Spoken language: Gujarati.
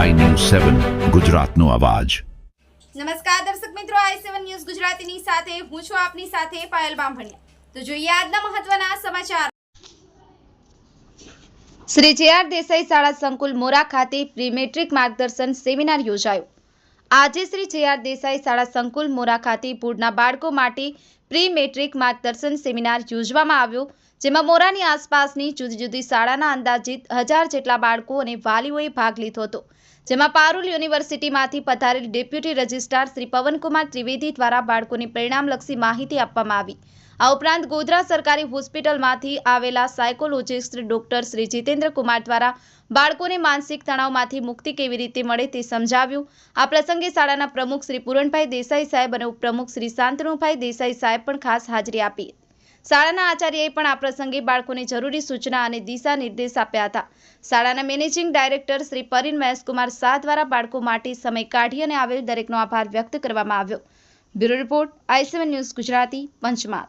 સેવન ગુજરાતનો અવાજ. નમસ્કાર દર્શક મિત્રો આઈ સેવન ન્યૂઝ ગુજરાતીની સાથે હું છું આપની સાથે પાયલ બામભણિયા. તો જોઈએ આજના મહત્વના સમાચાર. શ્રી જે આર દેસાઈ શાળા સંકુલ મોરા ખાતે પ્રી મેટ્રિક માર્ગદર્શન સેમિનાર યોજાયો. આજે શ્રી જે આર દેસાઈ શાળા સંકુલ મોરા ખાતે બોર્ડના બાળકો માટે પ્રી મેટ્રિક માર્ગદર્શન સેમિનાર યોજવામાં આવ્યો, જેમાં મોરાની આસપાસની જુદી જુદી શાળાના અંદાજિત હજાર જેટલા બાળકો અને વાલીઓએ ભાગ લીધો હતો, જેમાં પારુલ યુનિવર્સિટીમાંથી પધારેલ ડેપ્યુટી રજિસ્ટ્રાર શ્રી પવનકુમાર ત્રિવેદી દ્વારા બાળકોને પરિણામલક્ષી માહિતી આપવામાં આવી. આ ઉપરાંત ગોધરા સરકારી હોસ્પિટલમાંથી આવેલા સાયકોલોજિસ્ટ ડોક્ટર શ્રી જીતેન્દ્ર કુમાર દ્વારા બાળકોને માનસિક તણાવમાંથી મુક્તિ કેવી રીતે મળે તે સમજાવ્યું. આ પ્રસંગે શાળાના પ્રમુખ શ્રી પૂરણભાઈ દેસાઈ સાહેબ અને ઉપપ્રમુખ શ્રી શાંતનુભાઈ દેસાઈ સાહેબ પણ ખાસ હાજરી આપી. શાળાના આચાર્યએ પણ આ પ્રસંગે બાળકોને જરૂરી સૂચના અને દિશા નિર્દેશ આપ્યા હતા. શાળાના મેનેજિંગ ડાયરેક્ટર શ્રી પરિન મહેશકુમાર શાહ દ્વારા બાળકો માટે સમય કાઢી અને આવેલ દરેકનો આભાર વ્યક્ત કરવામાં આવ્યો. Bureau report I C one news Gujarati, Panchmahal.